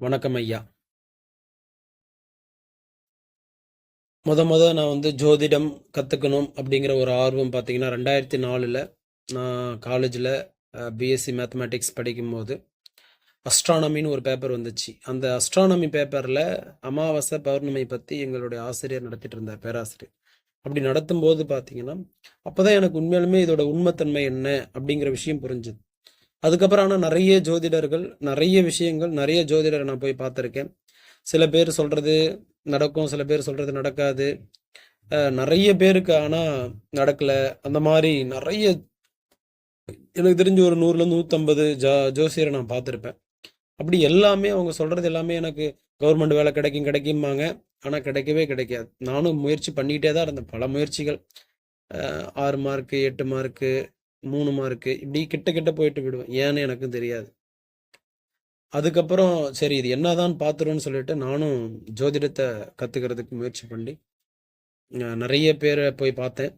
வணக்கம் ஐயா. முத முத நான் வந்து ஜோதிடம் கற்றுக்கணும் அப்படிங்கிற ஒரு ஆர்வம் பார்த்தீங்கன்னா ரெண்டாயிரத்தி நாலில் நான் காலேஜில் பிஎஸ்சி மேத்தமேட்டிக்ஸ் படிக்கும்போது அஸ்ட்ரானமின்னு ஒரு பேப்பர் வந்துச்சு. அந்த அஸ்ட்ரானமி பேப்பரில் அமாவாசை பௌர்ணமி பற்றி எங்களுடைய ஆசிரியர் நடத்திட்டு இருந்தார் பேராசிரியர். அப்படி நடத்தும்போது பார்த்தீங்கன்னா அப்போ தான் எனக்கு உண்மையாலுமே இதோட உண்மைத்தன்மை என்ன அப்படிங்கிற விஷயம் புரிஞ்சுது. அதுக்கப்புறம் ஆனால் நிறைய ஜோதிடர்கள் நிறைய விஷயங்கள் நிறைய ஜோதிடரை நான் போய் பார்த்துருக்கேன். சில பேர் சொல்கிறது நடக்கும் சில பேர் சொல்கிறது நடக்காது. நிறைய பேருக்கு ஆனால் நடக்கலை. அந்த மாதிரி நிறைய எனக்கு தெரிஞ்சு ஒரு நூறுலேருந்து நூற்றம்பது ஜா ஜோசியரை நான் பார்த்துருப்பேன். அப்படி எல்லாமே அவங்க சொல்கிறது எல்லாமே எனக்கு கவர்மெண்ட் வேலை கிடைக்கும் கிடைக்கும்பாங்க. ஆனால் கிடைக்கவே கிடைக்காது. நானும் முயற்சி பண்ணிக்கிட்டே தான் இருந்தேன். பல முயற்சிகள். ஆறு மார்க்கு எட்டு மார்க்கு மூணு மார்க்கு இப்படி கிட்ட கிட்ட போயிட்டு விடுவேன். ஏன்னு எனக்கும் தெரியாது. அதுக்கப்புறம் சரி இது என்னதான் பார்த்துருன்னு சொல்லிட்டு நானும் ஜோதிடத்தை கற்றுக்கிறதுக்கு முயற்சி பண்ணி நிறைய பேரை போய் பார்த்தேன்.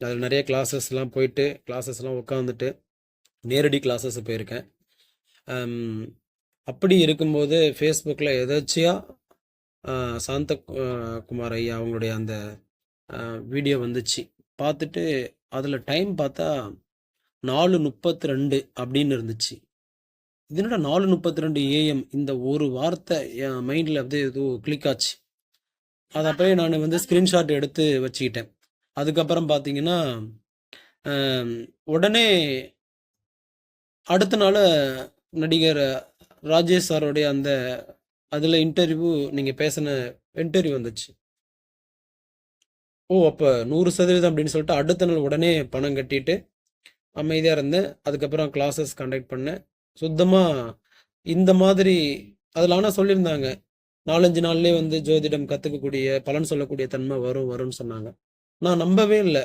அதில் நிறைய கிளாஸஸ்லாம் போயிட்டு கிளாஸஸ்லாம் உட்காந்துட்டு நேரடி கிளாஸஸ் போயிருக்கேன். அப்படி இருக்கும்போது ஃபேஸ்புக்கில் எதாச்சியாக சாந்த குமார் ஐயா அவங்களுடைய அந்த வீடியோ வந்துச்சு. பார்த்துட்டு அதில் டைம் பார்த்தா நாலு முப்பத்தி ரெண்டு அப்படின்னு இருந்துச்சு. இதனோட நாலு முப்பத்தி ரெண்டு ஏஎம் இந்த ஒரு வார்த்தை என் மைண்டில் அப்படியே எதுவும் கிளிக் ஆச்சு. அது அப்படியே நான் வந்து ஸ்க்ரீன்ஷாட் எடுத்து வச்சுக்கிட்டேன். அதுக்கப்புறம் பார்த்தீங்கன்னா உடனே அடுத்த நாள் நடிகர் ராஜேஷ் சாரோடைய அந்த அதில் இன்டர்வியூ நீங்கள் பேசின இன்டர்வியூ வந்துச்சு. ஓ அப்போ நூறு சதவீதம் அப்படின்னு சொல்லிட்டு அடுத்த நாள் உடனே பணம் கட்டிட்டு அமைதியாக இருந்தேன். அதுக்கப்புறம் கிளாஸஸ் கண்டக்ட் பண்ணேன். சுத்தமாக இந்த மாதிரி அதில் ஆனால் சொல்லியிருந்தாங்க. நாலஞ்சு நாள்லேயே வந்து ஜோதிடம் கற்றுக்கக்கூடிய பலன் சொல்லக்கூடிய தன்மை வரும் வரும்னு சொன்னாங்க. நான் நம்பவே இல்லை.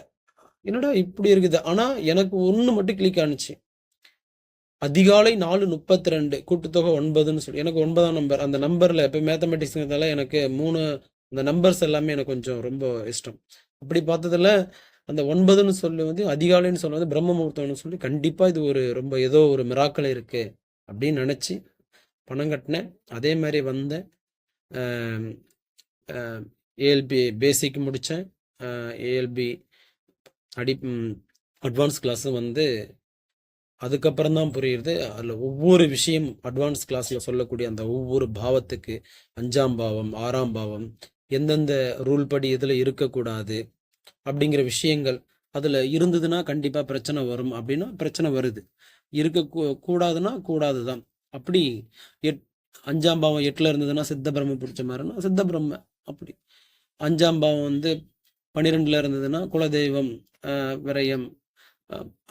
என்னடா இப்படி இருக்குது? ஆனால் எனக்கு ஒன்று மட்டும் கிளிக் ஆனுச்சு. அதிகாலை நாலு முப்பத்தி ரெண்டு கூட்டுத்தொகை ஒன்பதுன்னு சொல்லி எனக்கு ஒன்பதாம் நம்பர் அந்த நம்பரில் இப்போ மேத்தமெட்டிக்ஸ்ங்கிறதால எனக்கு மூணு அந்த நம்பர்ஸ் எல்லாமே எனக்கு கொஞ்சம் ரொம்ப இஷ்டம். அப்படி பார்த்ததுல அந்த ஒன்பதுன்னு சொல்லி வந்து அதிகாலைன்னு சொல்லி வந்து பிரம்ம முகூர்த்தம்னு சொல்லி கண்டிப்பாக இது ஒரு ரொம்ப ஏதோ ஒரு மிராக்கள் இருக்கு அப்படின்னு நினச்சி பணம் கட்டினேன். அதே மாதிரி வந்தேன் ஏஎல்பி பேசிக் முடித்தேன் ஏஎல்பி அடி அட்வான்ஸ் கிளாஸும் வந்து அதுக்கப்புறம் தான் புரியுது. அதில் ஒவ்வொரு விஷயம் அட்வான்ஸ் கிளாஸில் சொல்லக்கூடிய அந்த ஒவ்வொரு பாவத்துக்கு அஞ்சாம் பாவம் ஆறாம் பாவம் எந்தெந்த ரூல் படி இதில் இருக்கக்கூடாது அப்படிங்கிற விஷயங்கள் அதில் இருந்ததுன்னா கண்டிப்பாக பிரச்சனை வரும் அப்படின்னா பிரச்சனை வருது. இருக்க கூ- கூடாதுன்னா கூடாது தான் அப்படி எட் அஞ்சாம் பாவம் எட்டில் இருந்ததுன்னா சித்த பிரம்ம பிடிச்ச மாதிரினா சித்த பிரம்ம அப்படி. அஞ்சாம் பாவம் வந்து பன்னிரெண்டில் இருந்ததுன்னா குலதெய்வம் விரயம்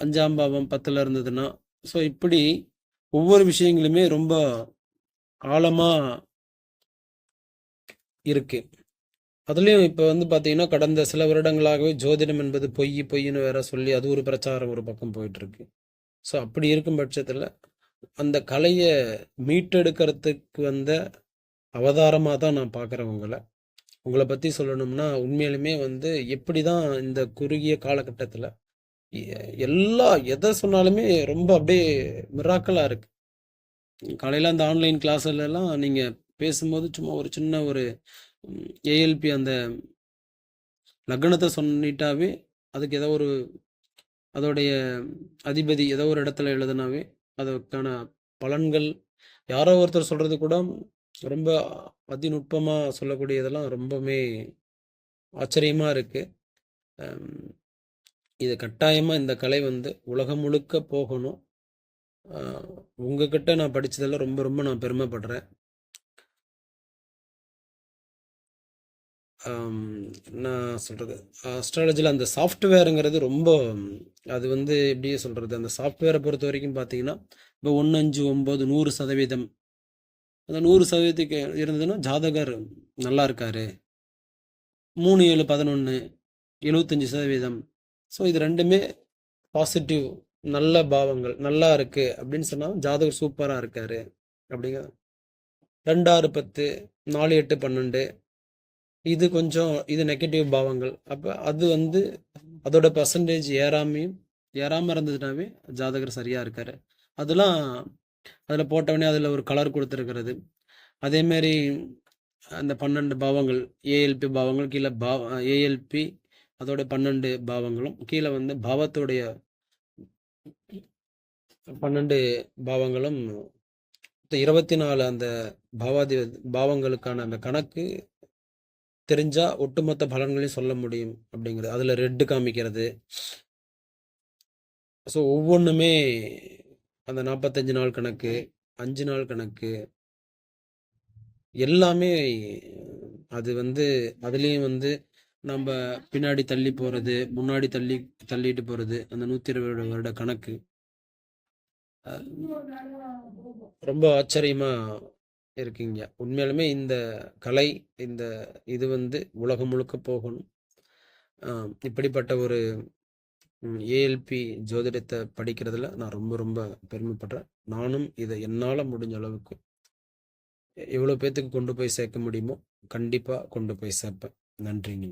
அஞ்சாம் பாவம் பத்தில் இருந்ததுன்னா ஸோ இப்படி ஒவ்வொரு விஷயங்களுமே ரொம்ப ஆழமாக இருக்கு. அதுலேயும் இப்போ வந்து பார்த்தீங்கன்னா கடந்த சில வருடங்களாகவே ஜோதிடம் என்பது பொய் பொய்ன்னு வேற சொல்லி அது ஒரு பிரச்சாரம் ஒரு பக்கம் போயிட்டுருக்கு. ஸோ அப்படி இருக்கும் பட்சத்தில் அந்த கலையை மீட்டெடுக்கிறதுக்கு வந்த அவதாரமாக தான் நான் பார்க்குறேன் உங்களை. உங்களை பற்றி சொல்லணும்னா உண்மையிலுமே வந்து எப்படி தான் இந்த குறுகிய காலகட்டத்தில் எல்லா எதை சொன்னாலுமே ரொம்ப அப்படியே மிராக்கலாக இருக்கு. காலையில் அந்த ஆன்லைன் கிளாஸ்லலாம் நீங்கள் பேசும்போது சும்மா ஒரு சின்ன ஒரு ஏஎல்பி அந்த லக்னத்தை சொன்னிட்டாவே அதுக்கு ஏதோ ஒரு அதோடைய அதிபதி ஏதோ ஒரு இடத்துல எழுதுனாவே அதுக்கான பலன்கள் யாரோ ஒருத்தர் சொல்கிறது கூட ரொம்ப அதிநுட்பமாக சொல்லக்கூடியதெல்லாம் ரொம்பவுமே ஆச்சரியமாக இருக்குது இது கட்டாயமாக இந்த கலை வந்து உலகம் முழுக்க போகணும். உங்ககிட்ட நான் படித்ததெல்லாம் ரொம்ப ரொம்ப நான் பெருமைப்படுறேன். நான் சொல்கிறது அஸ்ட்ராலஜியில் அந்த சாஃப்ட்வேருங்கிறது ரொம்ப அது வந்து எப்படி சொல்கிறது அந்த சாஃப்ட்வேரை பொறுத்த வரைக்கும் பார்த்தீங்கன்னா இப்போ ஒன்று அஞ்சு ஒம்பது நூறு சதவீதம். அந்த நூறு சதவீதத்துக்கு இருந்ததுன்னா ஜாதகர் நல்லா இருக்கார். மூணு ஏழு பதினொன்று எழுபத்தஞ்சி சதவீதம். ஸோ இது ரெண்டுமே பாசிட்டிவ் நல்ல பாவங்கள் நல்லா இருக்குது அப்படின்னு சொன்னால் ஜாதகர் சூப்பராக இருக்காரு அப்படிங்க ரெண்டாறு பத்து நாலு எட்டு பன்னெண்டு இது கொஞ்சம் இது நெகட்டிவ் பாவங்கள். அப்போ அது வந்து அதோட பர்சன்டேஜ் ஏறாமையும் ஏறாமல் இருந்ததுனாவே ஜாதகர் சரியாக இருக்காரு. அதெல்லாம் அதில் போட்டவொடனே அதில் ஒரு கலர் கொடுத்துருக்கிறது. அதேமாரி அந்த பன்னெண்டு பாவங்கள் ஏஎல்பி பாவங்கள் கீழே பா ஏஎல்பி அதோட பன்னெண்டு பாவங்களும் கீழே வந்து பாவத்துடைய பன்னெண்டு பாவங்களும் இருபத்தி நாலு அந்த பாவாதி பாவங்களுக்கான அந்த கணக்கு தெரிஞ்சா ஒட்டுமொத்த பலன்களையும் சொல்ல முடியும் அப்படிங்கிறது. அதுல ரெட்டு காமிக்கிறது. ஸோ ஒவ்வொன்றுமே அந்த நாற்பத்தஞ்சு நாள் கணக்கு அஞ்சு நாள் கணக்கு எல்லாமே அது வந்து அதுலேயும் வந்து நம்ம பின்னாடி தள்ளி போகிறது முன்னாடி தள்ளி தள்ளிட்டு போகிறது அந்த நூற்றி இருபது வருட கணக்கு. ரொம்ப ஆச்சரியமா இருக்கீங்க. உண்மையாலுமே இந்த கலை இந்த இது வந்து உலகம் முழுக்க போகணும். இப்படிப்பட்ட ஒரு ஏஎல்பி ஜோதிடத்தை படிக்கிறதுல நான் ரொம்ப ரொம்ப பெருமைப்படுறேன். நானும் இதை என்னால் முடிஞ்ச அளவுக்கு எவ்வளோ பேர்த்துக்கு கொண்டு போய் சேர்க்க முடியுமோ கண்டிப்பாக கொண்டு போய் சேர்ப்பேன். நன்றிங்க.